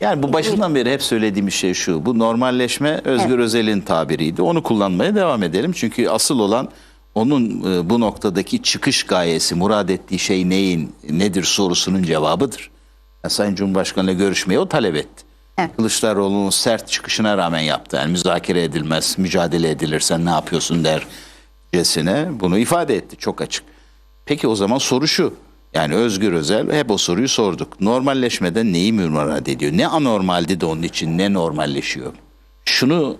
Yani bu başından beri hep söylediğim şey şu. Bu normalleşme Özgür Özel'in tabiriydi. Onu kullanmaya devam edelim. Çünkü asıl olan onun e, bu noktadaki çıkış gayesi, murad ettiği şey neyin, nedir sorusunun cevabıdır. Yani Sayın Cumhurbaşkanı'yla görüşmeyi o talep etti. Evet. Kılıçdaroğlu'nun sert çıkışına rağmen yaptı. Yani müzakere edilmez, mücadele edilir, sen ne yapıyorsun dercesine bunu ifade etti çok açık. Peki o zaman soru şu. Yani Özgür Özel hep o soruyu sorduk. Normalleşmeden neyi murad ediyor? Ne anormaldi de onun için ne normalleşiyor? Şunu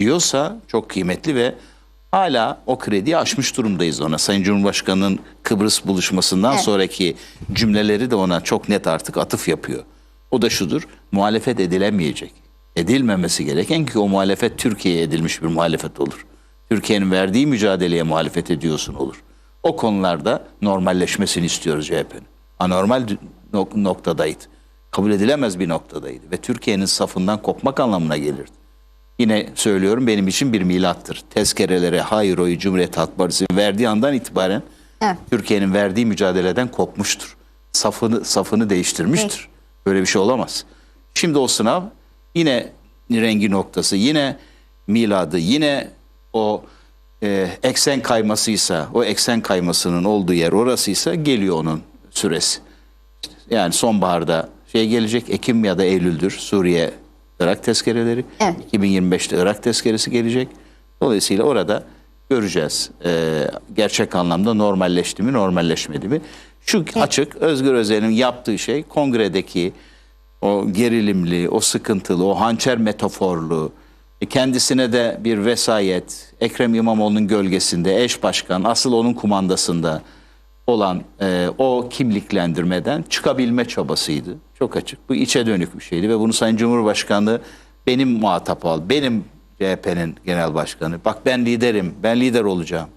diyorsa çok kıymetli ve hala o krediyi aşmış durumdayız ona. Sayın Cumhurbaşkanı'nın Kıbrıs buluşmasından Evet. sonraki cümleleri de ona çok net artık atıf yapıyor. O da şudur, muhalefet edilemeyecek. Edilmemesi gereken ki o muhalefet Türkiye'ye edilmiş bir muhalefet olur. Türkiye'nin verdiği mücadeleye muhalefet ediyorsun olur. O konularda normalleşmesini istiyoruz CHP'nin. Anormal nok- noktadaydı. Kabul edilemez bir noktadaydı ve Türkiye'nin safından kopmak anlamına gelirdi. Yine söylüyorum benim için bir milattır. Tezkerelere hayır oyu Cumhuriyet Halk Partisi verdiği andan itibaren Evet. Türkiye'nin verdiği mücadeleden kopmuştur. Safını safını değiştirmiştir. Böyle bir şey olamaz. Şimdi o sınav yine rengi noktası, yine miladı, yine o e, eksen kaymasıysa, o eksen kaymasının olduğu yer orasıysa geliyor onun süresi. Yani sonbaharda şey gelecek Ekim ya da Eylül'dür Suriye Irak tezkereleri. Evet. 2025'te Irak tezkeresi gelecek. Dolayısıyla orada göreceğiz e, gerçek anlamda normalleşti mi normalleşmedi mi. Şu açık Özgür Özel'in yaptığı şey kongredeki o gerilimli, o sıkıntılı, o hançer metaforlu, kendisine de bir vesayet, Ekrem İmamoğlu'nun gölgesinde, eş başkan, asıl onun kumandasında olan e, o kimliklendirmeden çıkabilme çabasıydı. Çok açık. Bu içe dönük bir şeydi ve bunu Sayın Cumhurbaşkanı benim muhatap al, benim CHP'nin genel başkanı. Bak ben liderim, ben lider olacağım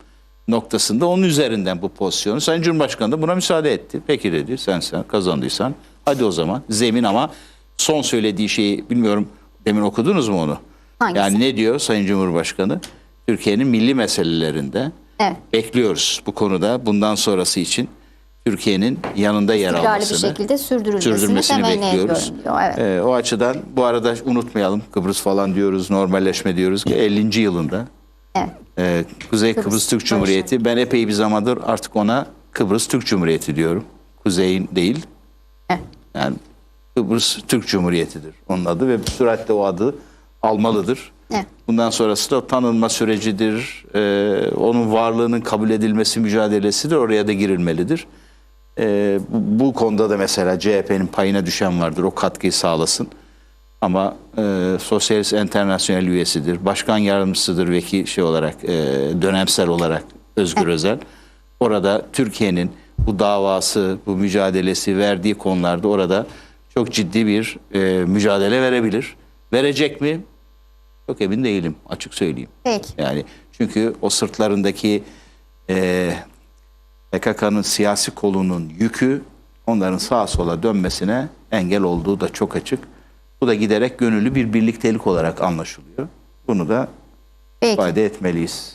noktasında onun üzerinden bu pozisyonu. Sayın Cumhurbaşkanı da buna müsaade etti. Peki dedi sen sen kazandıysan hadi o zaman zemin ama son söylediği şeyi bilmiyorum demin okudunuz mu onu? Hangisi? Yani ne diyor Sayın Cumhurbaşkanı? Türkiye'nin milli meselelerinde Evet. bekliyoruz bu konuda bundan sonrası için Türkiye'nin yanında yer İstikrarlı bir almasını şekilde sürdürülmesini, sürdürmesini bekliyoruz. diyor. Evet. Ee, o açıdan bu arada unutmayalım Kıbrıs falan diyoruz, normalleşme diyoruz ki 50. yılında evet. e, Kuzey Kıbrıs, Kıbrıs Türk Cumhuriyeti ben epey bir zamandır artık ona Kıbrıs Türk Cumhuriyeti diyorum. Kuzey'in değil. Evet. Yani Kıbrıs Türk Cumhuriyeti'dir onun adı ve süratle o adı almalıdır. Evet. Bundan sonrası da tanınma sürecidir. Ee, onun varlığının kabul edilmesi mücadelesidir. Oraya da girilmelidir. Ee, bu, bu konuda da mesela CHP'nin payına düşen vardır. O katkıyı sağlasın. Ama e, Sosyalist Enternasyonel üyesidir. Başkan yardımcısıdır vekil şey olarak e, dönemsel olarak Özgür Özel. Orada Türkiye'nin bu davası, bu mücadelesi verdiği konularda orada çok ciddi bir e, mücadele verebilir. Verecek mi? Çok emin değilim açık söyleyeyim. Peki. Yani çünkü o sırtlarındaki e, PKK'nın siyasi kolunun yükü onların sağa sola dönmesine engel olduğu da çok açık. Bu da giderek gönüllü bir birliktelik olarak anlaşılıyor. Bunu da Peki. ifade etmeliyiz.